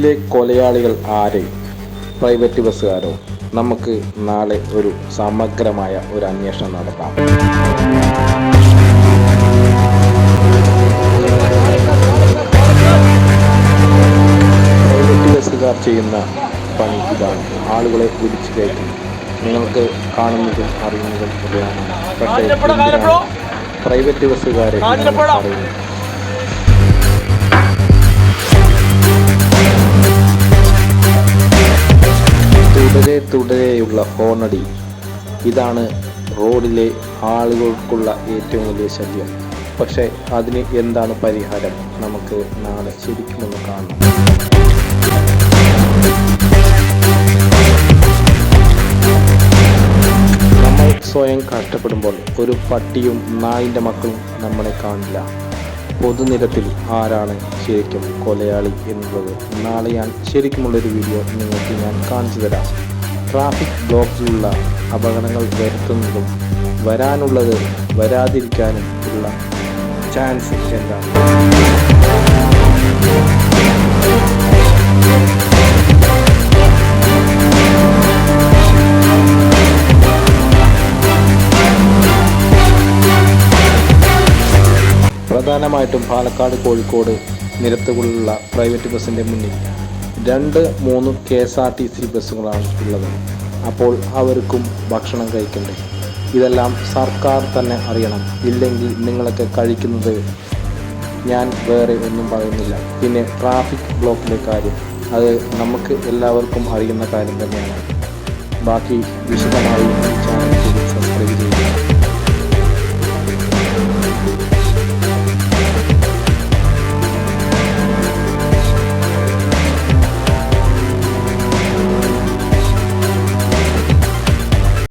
ഇതിലെ കൊലയാളികൾ ആര്? പ്രൈവറ്റ് ബസ്സുകാരോ? നമുക്ക് നാളെ ഒരു സമഗ്രമായ ഒരു അന്വേഷണം നടത്താം. പ്രൈവറ്റ് ബസ്സുകാർ ചെയ്യുന്ന പണി ഇതാണ്. ആളുകളെ വിളിച്ചു കയറ്റി. നിങ്ങൾക്ക് കാണുന്നതും അറിയുന്നതും പ്രൈവറ്റ് ബസ്സുകാരെ ഇങ്ങനെ തുടരെ തുടരെയുള്ള ഹോണടി. ഇതാണ് റോഡിലെ ആളുകൾക്കുള്ള ഏറ്റവും വലിയ ശല്യം. പക്ഷെ അതിന് എന്താണ് പരിഹാരം? നമുക്ക് നാളെ ശരിക്കുമൊന്ന് കാണാം. നമ്മൾ സ്വയം കഷ്ടപ്പെടുമ്പോൾ ഒരു പട്ടിയും നായിന്റെ മക്കളും നമ്മളെ കാണില്ല. പൊതുനിരത്തിൽ ആരാണ് ശരിക്കും കൊലയാളി എന്നുള്ളത്? നാളെ ഞാൻ ശരിക്കുമുള്ളൊരു വീഡിയോ നിങ്ങൾക്ക് ഞാൻ കാണിച്ചു തരാം. ട്രാഫിക് ബ്ലോക്കിലുള്ള അപകടങ്ങൾ വരുത്തുന്നതും വരാനുള്ളത് വരാതിരിക്കാനും ഉള്ള ചാൻസ് എന്താണ്? പ്രധാനമായിട്ടും പാലക്കാട് കോഴിക്കോട് നിരത്തുകളിലുള്ള പ്രൈവറ്റ് ബസ്സിന്റെ മുന്നിൽ രണ്ട് മൂന്ന് K S R T C ബസ്സുകളാണ് ഉള്ളത്. അപ്പോൾ അവർക്കും ഭക്ഷണം കഴിക്കണ്ടേ? ഇതെല്ലാം സർക്കാർ തന്നെ അറിയണം. ഇല്ലെങ്കിൽ നിങ്ങളൊക്കെ കഴിക്കുന്നത് ഞാൻ വേറെ ഒന്നും പറയുന്നില്ല. പിന്നെ ട്രാഫിക് ബ്ലോക്കിലെ കാര്യം. അത് നമുക്ക് എല്ലാവർക്കും അറിയുന്ന കാര്യം തന്നെയാണ്. ബാക്കി വിശദമായി